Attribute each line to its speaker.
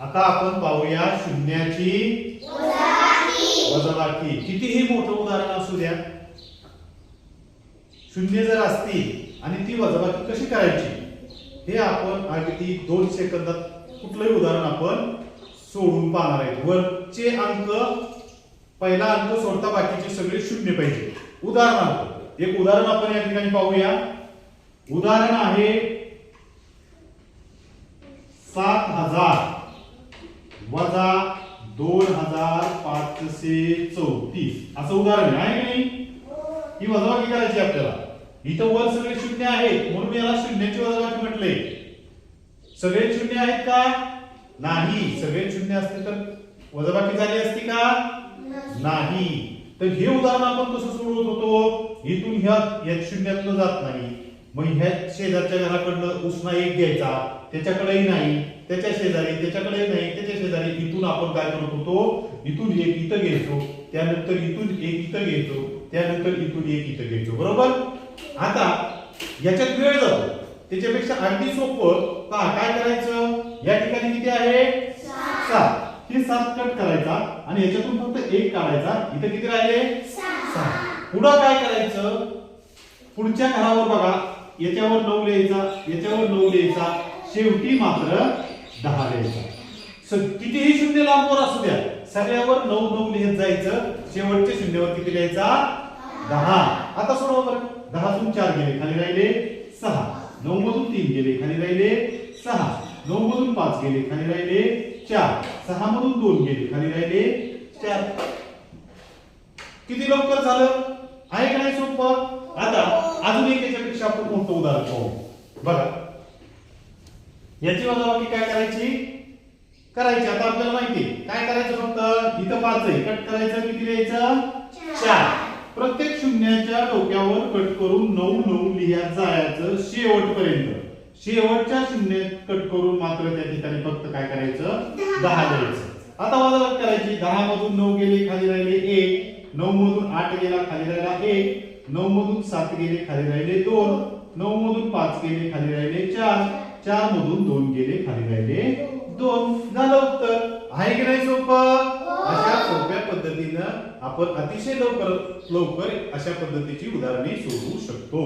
Speaker 1: आता आपण पाहूया शून्याची वजाबाकी कितीही मोठं उदाहरण असू द्या शून्य जर असतील आणि ती वजाबाकी कशी करायची? हे आपण अगदी दोन सेकंदात कुठलंही उदाहरण आपण सोडून पाहणार आहे. वरचे अंक पहिला अंक सोडता बाकीचे सगळे शून्य पाहिजे. उदाहरणार्थ एक उदाहरण आपण या ठिकाणी पाहूया. उदाहरण आहे सात हजार. वजा दोन हजार पाचशे चौतीस. असं उदाहरण आहे की नाही? ही वजाबाकी करायची आपल्याला. इथं वर सगळे शून्य आहेत म्हणून याला शून्याची वजाबाकी म्हटले. सगळे शून्य आहेत का? नाही. सगळे शून्य असते तर वजाबाकी झाली असती का? नाही. तर हे उदाहरण आपण कसं सोडवत होतो? इथून ह्या या जात नाही. मग ह्या शेजारच्या घराकडनं उसना एक घ्यायचा त्याच्याकडेही नाही त्याच्या शेजारी त्याच्याकडेही नाही त्याच्या शेजारी इथून आपण काय करत होतो? इथून एक इथं घ्यायचो त्यानंतर इथून एक इथं घ्यायचो त्यानंतर इथून एक इथं घ्यायचो बरोबर? आता याच्यात वेळ जातो. त्याच्यापेक्षा अगदी सोपं पहा काय करायचं? या ठिकाणी किती आहे? सात. हे सात कट करायचा आणि याच्यातून फक्त एक काढायचा. इथं किती राहिले? सहा पुढं काय करायचं? पुढच्या घरावर बघा. याच्यावर नऊ लिहायचा याच्यावर नऊ लिहायचा. शेवटी मात्र दहा लिहायचा. कितीही शून्य लांबवर असू द्या सगळ्यावर नऊ नऊ लिहित जायचं. शेवटच्या शून्यावर किती लिहायचा? दहा. आता सोडव बरं. दहातून चार गेले खाली राहिले सहा. नऊ मधून तीन गेले खाली राहिले सहा. नऊ मधून पाच गेले खाली राहिले चार. सहा मधून दोन गेले खाली राहिले चार. किती लवकर झालं? आहे का नाही सोपं? आता आज आपण मोठं उदाहरण पाहू बघा. याची वजाबाकी काय करायची? करायची. आता आपल्याला माहिती. काय करायचं फक्त? इथं पाच आहे. कट करायचं किती लिहायचं? चार. प्रत्येक शून्याच्या डोक्यावर कट करून नऊ नऊ लिहित जायचं शेवटपर्यंत. शेवटच्या शून्यात कट करून मात्र त्या ठिकाणी फक्त काय करायचं? दहा लिहायचं. आता वजाबाकी करायची. दहा मधून नऊ गेले खाली राहिले एक. नऊ मधून आठ गेला खाली राहिला एक. नऊ मधून सात गेले खाली राहिले दोन. नऊ मधून पाच गेले खाली राहिले चार. चार मधून दोन गेले खाली राहिले दोन. झालं उत्तर. आहे की नाही सोपं? अशा सोप्या पद्धतीनं आपण अतिशय लवकर लवकर अशा पद्धतीची उदाहरणे सोडवू शकतो.